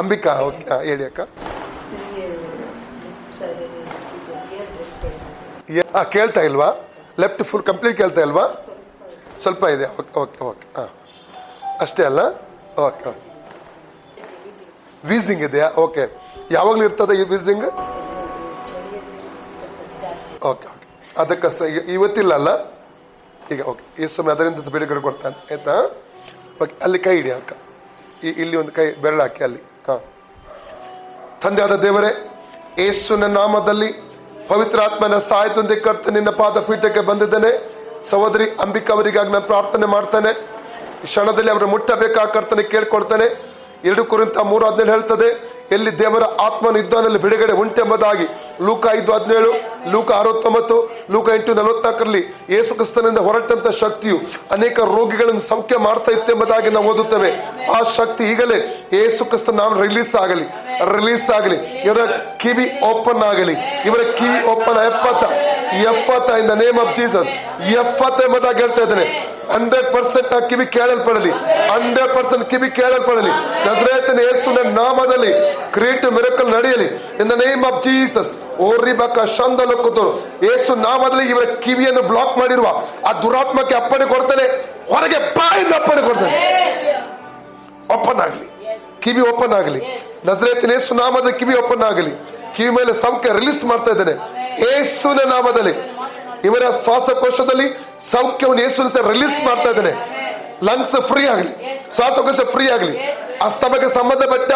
Ambika okay ಹಾಂ ಹೇಳಿ ಅಕ್ಕ. ಕೇಳ್ತಾ ಇಲ್ವಾ? ಲೆಫ್ಟ್ ಫುಲ್ ಕಂಪ್ಲೀಟ್ ಕೇಳ್ತಾ ಇಲ್ವಾ? ಸ್ವಲ್ಪ ಇದೆ ಓಕೆ ಓಕೆ ಓಕೆ ಹಾಂ. ಅಷ್ಟೇ ಅಲ್ಲ? Okay okay. ವೀಸಿಂಗ್ ಇದೆಯಾ? ಓಕೆ. ಯಾವಾಗಲೂ ಇರ್ತದೆ ಈ ವೀಸಿಂಗ್ ಓಕೆ ಓಕೆ. ಅದಕ್ಕೆ ಸ ಇವತ್ತಿಲ್ಲ ಅಲ್ಲ? ಈಗ ಓಕೆ. ಈ ಸಮಯ ಅದರಿಂದ ಬಿಡುಗಡೆ ಕೊಡ್ತಾನೆ. ಆಯಿತಾ? ಓಕೆ ಅಲ್ಲಿ ಕೈ ಹಿಡಿ ಅಕ್ಕ. ಈ ಇಲ್ಲಿ ಒಂದು ಕೈ ಬೆರಳು ಹಾಕಿ ಅಲ್ಲಿ. ತಂದೆಯಾದ ದೇವರೇ, ಯೇಸುವಿನ ನಾಮದಲ್ಲಿ ಪವಿತ್ರಾತ್ಮನ ಸಹಾಯದೊಂದಿಗೆ ಕರ್ತ ನಿನ್ನ ಪಾದ ಪೀಠಕ್ಕೆ ಬಂದಿದ್ದೇನೆ. ಸಹೋದರಿ ಅಂಬಿಕಾ ಅವರಿಗಾಗಿ ನಾನು ಪ್ರಾರ್ಥನೆ ಮಾಡ್ತಾನೆ. ಕ್ಷಣದಲ್ಲಿ ಅವರ ಮುಟ್ಟಬೇಕಾ ಕರ್ತನೆ ಕೇಳ್ಕೊಳ್ತಾನೆ. ಎರಡು ಕುರಿತ ಮೂರು ಹದಿನೇಳು ಹೇಳ್ತದೆ, ಎಲ್ಲಿ ದೇವರ ಆತ್ಮನ ಯುದ್ಧದಲ್ಲಿ ಬಿಡುಗಡೆ ಉಂಟೆಂಬುದಾಗಿ ಲೂಕ ಐದು ಹದಿನೇಳು. ಲೂಕ ಅರವತ್ತೊಂಬತ್ತು, ಲೂಕ ಎಂಟು ನಲವತ್ನಾಲ್ಕರಲ್ಲಿ ಯೇಸು ಕ್ರಿಸ್ತನಿಂದ ಹೊರಟಂತ ಶಕ್ತಿಯು ಅನೇಕ ರೋಗಿಗಳನ್ನು ಸೌಖ್ಯ ಮಾಡ್ತಾ ಇತ್ತೆಂಬುದಾಗಿ ನಾವು ಓದುತ್ತೇವೆ. ಆ ಶಕ್ತಿ ಈಗಲೇ ಯೇಸು ಕ್ರಿಸ್ತ ನಾನು ರಿಲೀಸ್ ಆಗಲಿ ರಿಲೀಸ್ ಆಗಲಿ. ಇವರ ಕಿವಿ ಓಪನ್ ಆಗಲಿ. ಇವರ ಕಿವಿ ಓಪನ್ ಎಪ್ಪತ್ತ ಎಪ್ಪತ್ತ in the name of Jesus ಎಪ್ಪತ್ತ ಎಂಬುದಾಗಿ ಹೇಳ್ತಾ ಇದ್ದೇನೆ. ಹಂಡ್ರೆಡ್ ಪರ್ಸೆಂಟ್ ಆ ಕಿವಿ ಕೇಳಲ್ಪಡಲಿ. ಹಂಡ್ರೆಡ್ ಪರ್ಸೆಂಟ್ ಕಿವಿ ಕೇಳಲ್ಪಡಲಿ. ನಜರೇತನ ಯೇಸುವಿನ ನಾಮದಲ್ಲಿ ಕ್ರಿಯೇಟಿವ್ ಮಿರಕಲ್ ನಡೆಯಲಿ. In the name of Jesus ಓರಿ ಬಕ ಶಂದಲ ಕೂತರು ಯೇಸು ನಾಮದಲ್ಲಿ ಇವರ ಕಿವಿಯನ್ನು ಬ್ಲಾಕ್ ಮಾಡಿರುವ ಆ ದುರಾತ್ಮಕ್ಕೆ ಅಪ್ಪಣೆ ಕೊಡ್ತಾನೆ, ಹೊರಗೆ ಬಾಯಿಂದ ಅಪ್ಪಣೆ ಕೊಡ್ತಾನೆ. ಓಪನ್ ಆಗಲಿ ಕಿವಿ ಓಪನ್ ಆಗಲಿ ನಜರೇತಿನ ಯೇಸು ನಾಮದ ಕಿವಿ ಓಪನ್ ಆಗಲಿ ಕಿವಿ ಮೇಲೆ ಸೌಖ್ಯ ರಿಲೀಸ್ ಮಾಡ್ತಾ ಇದ್ದಾನೆ. ಏಸುನ ನಾಮದಲ್ಲಿ. ಇವರ ಶ್ವಾಸಕೋಶದಲ್ಲಿ ಸೌಖ್ಯವನ್ನು ಏಸು ರಿಲೀಸ್ ಮಾಡ್ತಾ ಇದ್ದಾನೆ. ಲಂಗ್ಸ್ ಫ್ರೀ ಆಗಲಿ. ಶ್ವಾಸಕೋಶ ಫ್ರೀ ಆಗಲಿ. ಅಸ್ತಮಕ್ಕೆ ಸಂಬಂಧಪಟ್ಟ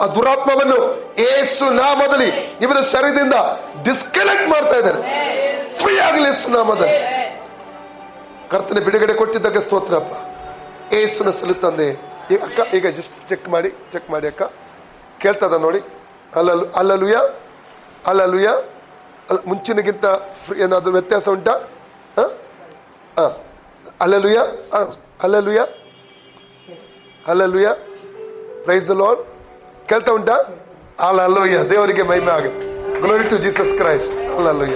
ಆ ದುರಾತ್ಮವನ್ನು ಏಸು ನಾಮದಲ್ಲಿ ಇವರ ಶರೀರದಿಂದ ಡಿಸ್ಕನೆಕ್ಟ್ ಮಾಡ್ತಾ ಇದ್ದಾರೆ. ಫ್ರೀ ಆಗಲಿ ಯೇಸು ನಾಮದಲ್ಲಿ. ಕರ್ತನೆ ಬಿಡುಗಡೆ ಕೊಟ್ಟಿದ್ದಕ್ಕೆ ಸ್ತೋತ್ರಪ್ಪ ಏಸುನ ಸಲು ತಂದೆ. ಈಗ ಅಕ್ಕ, ಈಗ ಜಸ್ಟ್ ಚೆಕ್ ಮಾಡಿ ಚೆಕ್ ಮಾಡಿ ಅಕ್ಕ. ಕೇಳ್ತದ ನೋಡಿ. ಅಲ್ಲಲು ಅಲ್ಲಲುಯ ಅಲ್ಲಲುಯ ಅಲ್ಲ, ಮುಂಚಿನಗಿಂತ ಫ್ರೀ ಏನಾದರೂ ವ್ಯತ್ಯಾಸ ಉಂಟಾ? ಹಾಂ? ಹಾಂ. ಅಲ್ಲಲುಯ ಅಲ್ಲಲುಯ ಅಲ್ಲಲುಯ ప్రైజ్ లోన్ వెళ్తూ ఉంటా అలా అల్లోయ్య దేవునికి మహిమ గ్లోరీ టు జీసస్ క్రైస్ట్ అలా అల్లోయ్య